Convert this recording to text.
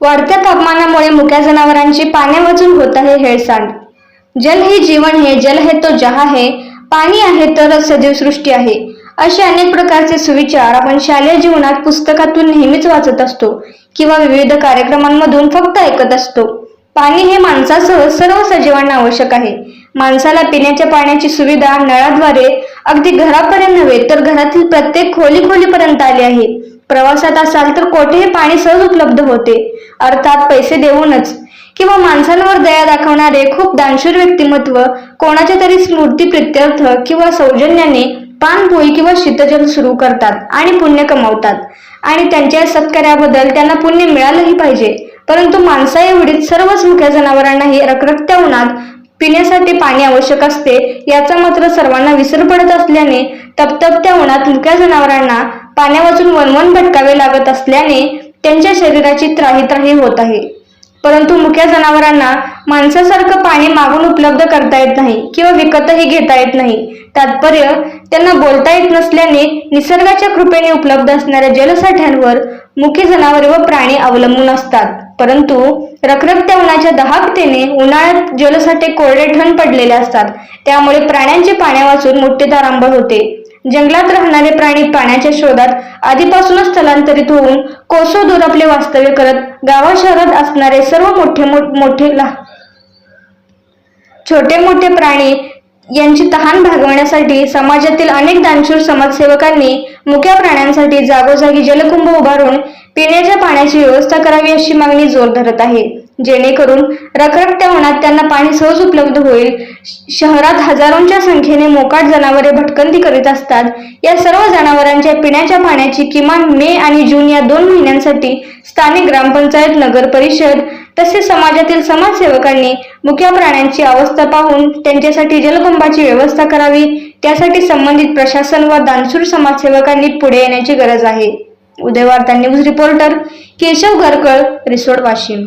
वाढत्या तापमानामुळे मुक्या जनावरांची पाण्यावाचून होत आहे हेळसांड. जल हे जीवन हे जल हे तो जहा हे पाणी आहे तर सजीव सृष्टी आहे. असे अनेक प्रकारचे सुविचार आपण शालेय जीवनात पुस्तकातून नेहमीच वाचत असतो किंवा विविध कार्यक्रमांमधून फक्त ऐकत असतो. पाणी हे माणसासह सर्व सजीवांना आवश्यक आहे. माणसाला पिण्याच्या पाण्याची सुविधा नळाद्वारे अगदी घरापर्यंत नव्हे तर घरातील प्रत्येक खोली खोलीपर्यंत आली आहे. प्रवासात असाल तर कोठेही पाणी सहज उपलब्ध होते. अर्थात पैसे देऊनच. किंवा माणसांवर दया दाखवणारे खूप दानशूर व्यक्तिमत्व कोणाच्या तरी स्मृती प्रित्यर्थ किंवा सौजन्याने पानपोई किंवा शीतजल सुरू करतात आणि पुण्य कमावतात. आणि त्यांच्या सत्कार्याबद्दल त्यांना पुण्य मिळालंही पाहिजे. परंतु माणसा एवढीच सर्वच मुख्या जनावरांनाही रखरखत्या उन्हात पिण्यासाठी पाणी आवश्यक असते याचा मात्र सर्वांना विसर पडत असल्याने तपतपत्या उन्हात मुक्या जनावरांना पाण्यापासून वनवण भटकावे लागत असल्याने त्यांच्या शरीराची त्राही त्राही होत आहे. परंतु मुख्या जनावरांना माणसासारखं पाणी मागून उपलब्ध करता येत नाही किंवा विकतही घेता येत नाही. तात्पर्य त्यांना बोलता येत नसल्याने निसर्गाच्या कृपेने उपलब्ध असणाऱ्या जलसाठ्यांवर मुख्य जनावरे व प्राणी अवलंबून असतात. परंतु रखरखत्या उन्हाच्या दहाकतेने उन्हाळ्यात जलसाठे कोरडे ठण पडलेले असतात. त्यामुळे प्राण्यांचे पाण्या वाचून मोठे दारांबळ होते. जंगलात राहणारे प्राणी पाण्याच्या शोधात आधीपासूनच स्थलांतरित होऊन कोसो दूर आपले वास्तव्य करत गावा शहरात असणारे सर्व मोठे मोठे छोटे मोठे प्राणी यांची तहान भागवण्यासाठी समाजातील अनेक दानशूर समाजसेवकांनी मुक्या प्राण्यांसाठी जागोजागी जलकुंभ उभारून पिण्याच्या पाण्याची व्यवस्था करावी अशी मागणी जोर धरत आहे. जेणेकरून रखरखत्या उन्हात त्यांना पाणी सहज उपलब्ध होईल. शहरात हजारोंच्या संख्येने मोकाट जनावरे भटकंती करीत असतात. या सर्व जनावरांच्या पिण्याच्या पाण्याची किमान मे आणि जून या दोन महिन्यांसाठी स्थानिक ग्रामपंचायत नगर परिषद तसेच समाजातील समाजसेवकांनी मुख्या प्राण्यांची अवस्था पाहून त्यांच्यासाठी जलकुंभाची व्यवस्था करावी. त्यासाठी संबंधित प्रशासन व दानसूर समाजसेवकांनी पुढे येण्याची गरज आहे. Udayvarta news reporter Keshav Gharkal Risod Washim.